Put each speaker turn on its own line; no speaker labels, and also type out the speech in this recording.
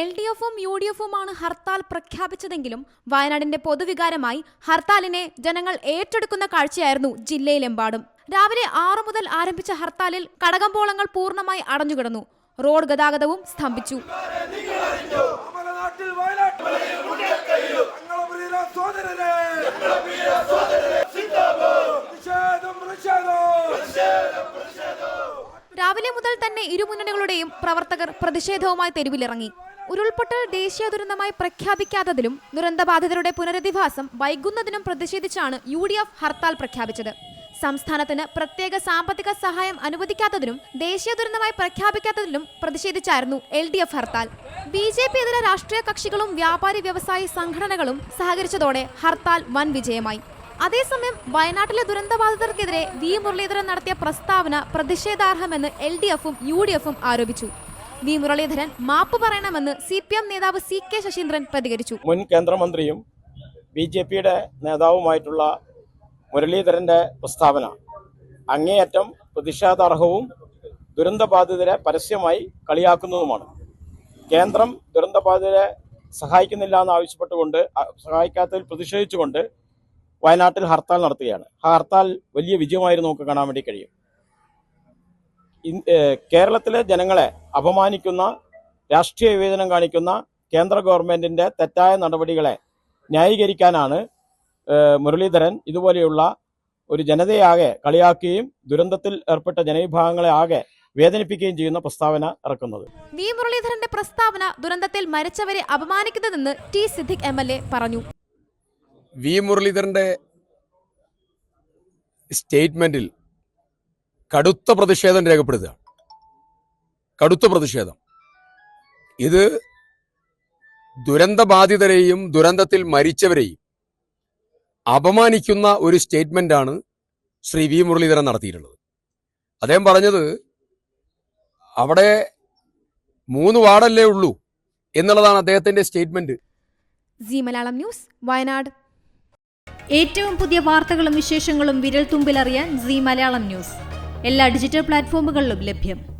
L D എഫും U D എഫുമാണ് ഹർത്താൽ പ്രഖ്യാപിച്ചതെങ്കിലും വയനാടിന്റെ പൊതുവികാരമായി ഹർത്താലിനെ ജനങ്ങൾ ഏറ്റെടുക്കുന്ന കാഴ്ചയായിരുന്നു ജില്ലയിലെമ്പാടും. രാവിലെ ആറു മുതൽ ആരംഭിച്ച ഹർത്താലിൽ കടകമ്പോളങ്ങൾ പൂർണമായി അടഞ്ഞുകിടന്നു. റോഡ് ഗതാഗതവും സ്തംഭിച്ചു. രാവിലെ മുതൽ തന്നെ ഇരുമുന്നണികളുടെയും പ്രവർത്തകർ പ്രതിഷേധവുമായി തെരുവിലിറങ്ങി. ഉരുൾപൊട്ടൽ ദേശീയ ദുരന്തമായി പ്രഖ്യാപിക്കാത്തതിലും ദുരന്തബാധിതരുടെ പുനരധിവാസം വൈകുന്നതിനും പ്രതിഷേധിച്ചാണ് യു ഡി എഫ് ഹർത്താൽ പ്രഖ്യാപിച്ചത്. സംസ്ഥാനത്തിന് പ്രത്യേക സാമ്പത്തിക സഹായം അനുവദിക്കാത്തതിനും ദേശീയ ദുരന്തമായി പ്രഖ്യാപിക്കാത്തതിലും പ്രതിഷേധിച്ചായിരുന്നു L D F hartal. B J P ഇതര രാഷ്ട്രീയ കക്ഷികളും വ്യാപാരി വ്യവസായി സംഘടനകളും സഹകരിച്ചതോടെ ഹർത്താൽ വൻ വിജയമായി. അതേസമയം വയനാട്ടിലെ ദുരന്തബാധിതർക്കെതിരെ വി മുരളീധരൻ നടത്തിയ പ്രസ്താവന പ്രതിഷേധാർഹമെന്ന് എൽ ഡി എഫും യു ഡി എഫും ആരോപിച്ചു. വി മുരളീധരൻ മാപ്പ് പറയണമെന്ന് സി പി എം നേതാവ് സി കെ ശശീന്ദ്രൻ പ്രതികരിച്ചു.
മുൻ കേന്ദ്രമന്ത്രിയും ബി ജെ പിയുടെ നേതാവുമായിട്ടുള്ള മുരളീധരന്റെ പ്രസ്താവന. അങ്ങേയറ്റം പ്രതിഷേധാർഹവും ദുരന്തബാധിതരെ പരസ്യമായി കളിയാക്കുന്നതുമാണ്. കേന്ദ്രം ദുരന്തബാധിതരെ സഹായിക്കുന്നില്ല എന്ന് ആവശ്യപ്പെട്ടുകൊണ്ട് സഹായിക്കാത്തതിൽ പ്രതിഷേധിച്ചുകൊണ്ട് വയനാട്ടിൽ ഹർത്താൽ നടത്തുകയാണ്. ആ ഹർത്താൽ വലിയ വിജയമായിരുന്നു നമുക്ക് കാണാൻ വേണ്ടി കഴിയും. കേരളത്തിലെ ജനങ്ങളെ അപമാനിക്കുന്ന രാഷ്ട്രീയ വിവേചനം കാണിക്കുന്ന കേന്ദ്ര ഗവൺമെന്റിന്റെ തെറ്റായ നടപടികളെ ന്യായീകരിക്കാനാണ് മുരളീധരൻ ഇതുപോലെയുള്ള ഒരു ജനതയാകെ കളിയാക്കുകയും ദുരന്തത്തിൽ ഏർപ്പെട്ട ജനവിഭാഗങ്ങളെ ആകെ വേദനിപ്പിക്കുകയും ചെയ്യുന്ന പ്രസ്താവന ഇറക്കുന്നത്.
വി മുരളീധരന്റെ പ്രസ്താവന ദുരന്തത്തിൽ മരിച്ചവരെ അപമാനിക്കുന്നതെന്ന് T Siddique M L A പറഞ്ഞു.
വി മുരളീധരന്റെ സ്റ്റേറ്റ്മെന്റിൽ കടുത്ത പ്രതിഷേധം രേഖപ്പെടുത്തുക കടുത്ത പ്രതിഷേധം. ഇത് ദുരന്തബാധിതരെയും ദുരന്തത്തിൽ മരിച്ചവരെയും അപമാനിക്കുന്ന ഒരു സ്റ്റേറ്റ്മെന്റാണ് ശ്രീ വി മുരളീധരൻ നടത്തിയിട്ടുള്ളത്. അദ്ദേഹം പറഞ്ഞത് അവിടെ മൂന്ന് വാർഡല്ലേ ഉള്ളൂ എന്നുള്ളതാണ് അദ്ദേഹത്തിന്റെ statement.
C Malayalam news Wayanad.
ഏറ്റവും പുതിയ വാർത്തകളും വിശേഷങ്ങളും വിരൽ തുമ്പിലറിയാൻ സി മലയാളം ന്യൂസ്. എല്ലാ ഡിജിറ്റൽ പ്ലാറ്റ്ഫോമുകളിലും ലഭ്യം.